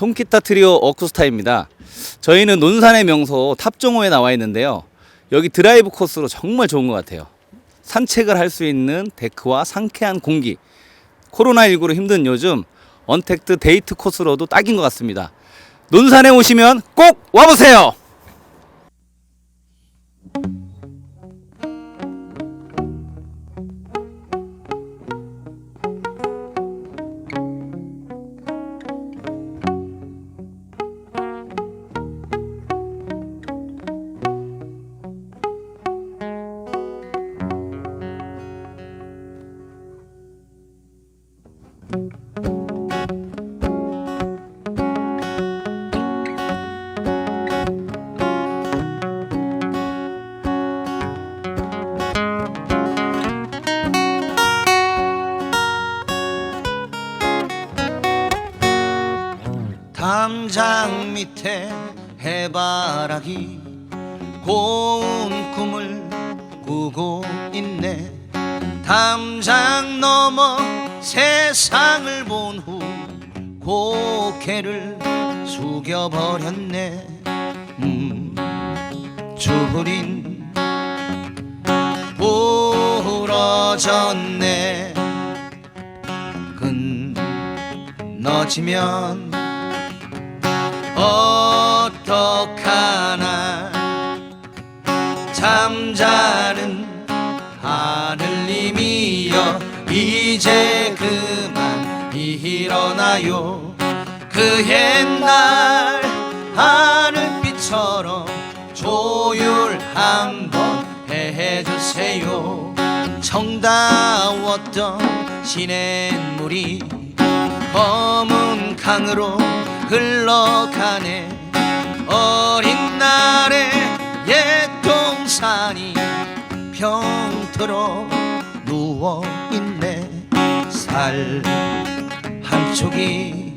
통기타 트리오 어쿠스타입니다. 저희는 논산의 명소 탑종호에 나와 있는데요. 여기 드라이브 코스로 정말 좋은 것 같아요. 산책을 할 수 있는 데크와 상쾌한 공기. 코로나19로 힘든 요즘 언택트 데이트 코스로도 딱인 것 같습니다. 논산에 오시면 꼭 와보세요! 해바라기 고운 꿈을 꾸고 있네. 담장 넘어 세상을 본 후 고개를 숙여버렸네. 음 주부린 부러졌네. 건너지면 어떡하나. 잠자는 하늘님이여 이제 그만 일어나요. 그 옛날 하늘빛처럼 조율 한번 해주세요. 정다웠던 시냇물이 검은 강으로 흘러가네. 어린 날의 옛 동산이 병들어 누워있네. 살 한쪽이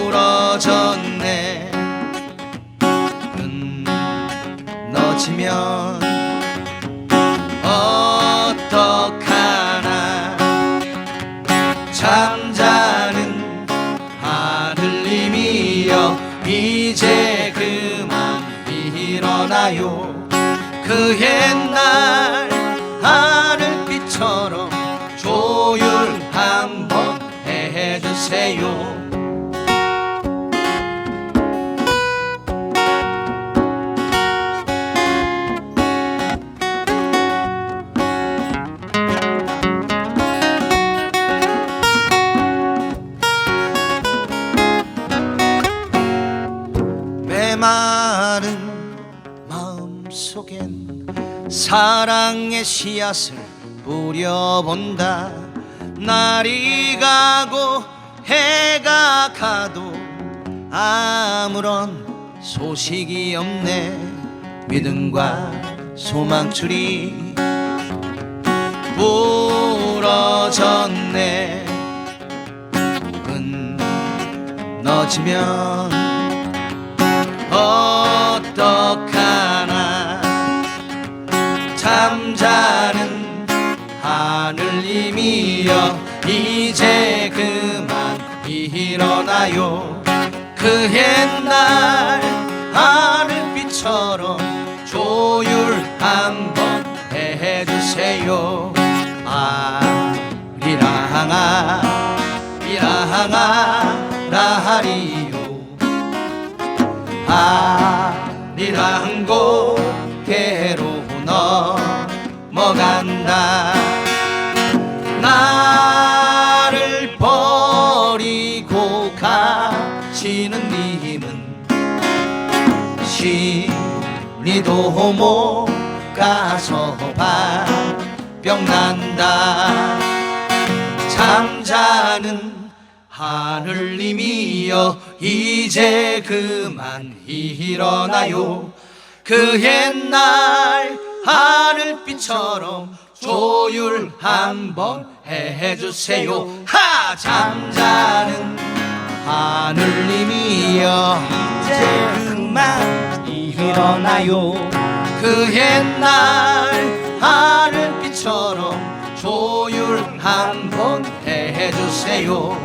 부러졌네. 끊어지면 그 옛날 하늘빛처럼 조율 한번 해주세요 사랑의 씨앗을 뿌려본다. 날이 가고 해가 가도 아무런 소식이 없네. 믿음과 소망줄이 부러졌네. 끊어지면 어떡하나 잠자는 하늘님이여 이제 그만 일어나요. 그 옛날 하늘빛처럼 조율 한번 해주세요. 아리랑아 리랑아 라하리요. 아리랑 고 시리도 못 가서 발병난다. 잠자는 하늘님이여. 이제 그만 일어나요. 그 옛날 하늘빛처럼 조율 한번 해주세요. 하! 잠자는 하늘님이여. 이제 그만 일어나요. 그 옛날 하늘빛처럼 조율 한번 해주세요.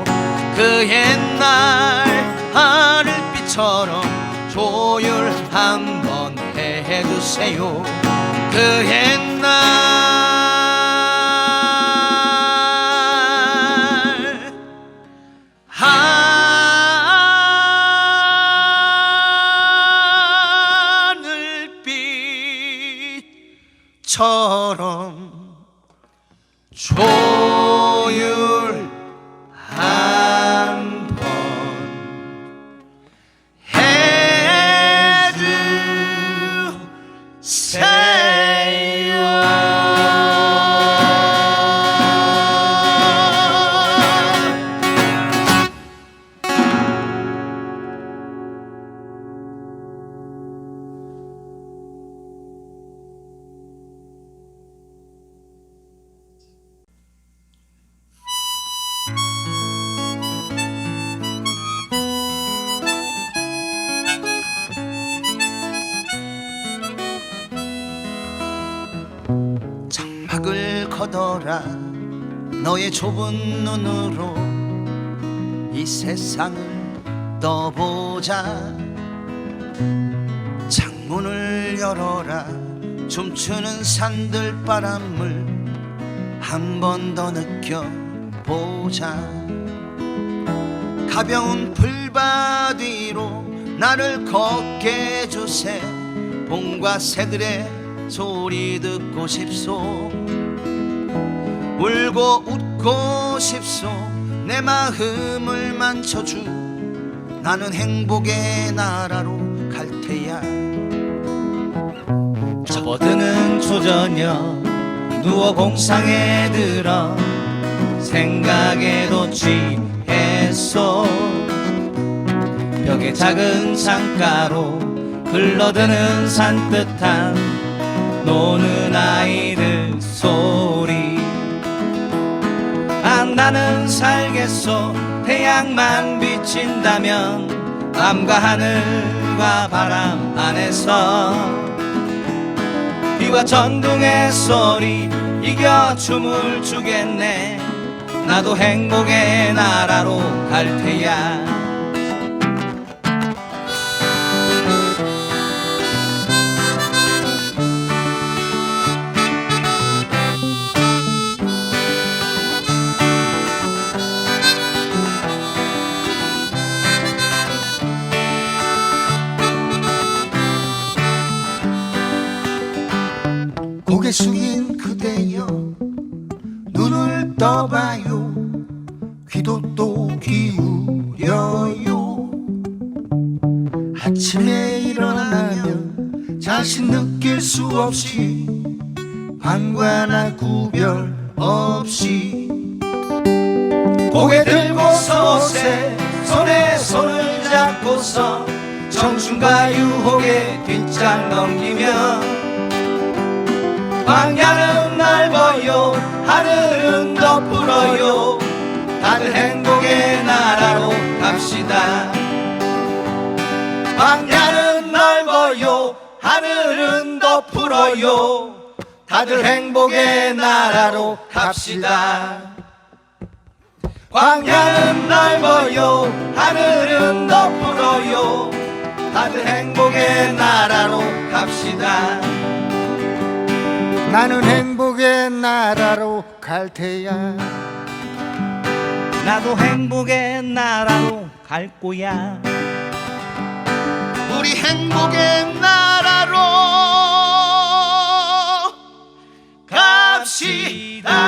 그 옛날 하늘빛처럼 조율 한번 해주세요. 그 옛날 장막을 걷어라. 너의 좁은 눈으로 이 세상을 떠보자. 창문을 열어라. 춤추는 산들 바람을 한 번 더 느껴보자. 가벼운 풀밭 위로 나를 걷게 해주세. 봄과 새들의 소리 듣고 싶소 울고 웃고 싶소. 내 마음을 만져주. 나는 행복의 나라로 갈 테야. 접어드는 초저녁 누워 공상에 들어 생각에도 취했소. 벽에 작은 창가로 흘러드는 산뜻한 노는 아이 나는 살겠소. 태양만 비친다면 밤과 하늘과 바람 안에서 비와 전둥의 소리 이겨 춤을 추겠네. 나도 행복의 나라로 갈 테야 떠봐요. 귀도 또 기울여요. 아침에 일어나면 자신 느낄 수 없이 밤과 나 구별 없이 고개 들고서 오세 손에 손을 잡고서 청춘과 유혹의 뒷장 넘기면 광야는 더 풀어요. 다들 행복의 나라로 갑시다. 광야는 넓어요. 하늘은 더 풀어요. 다들 행복의 나라로 갑시다. 광야는 넓어요. 하늘은 더 풀어요. 다들 행복의 나라로 갑시다 나는 행복의 나라로 갈 테야. 나도 행복의 나라로 갈 거야. 우리 행복의 나라로 갑시다.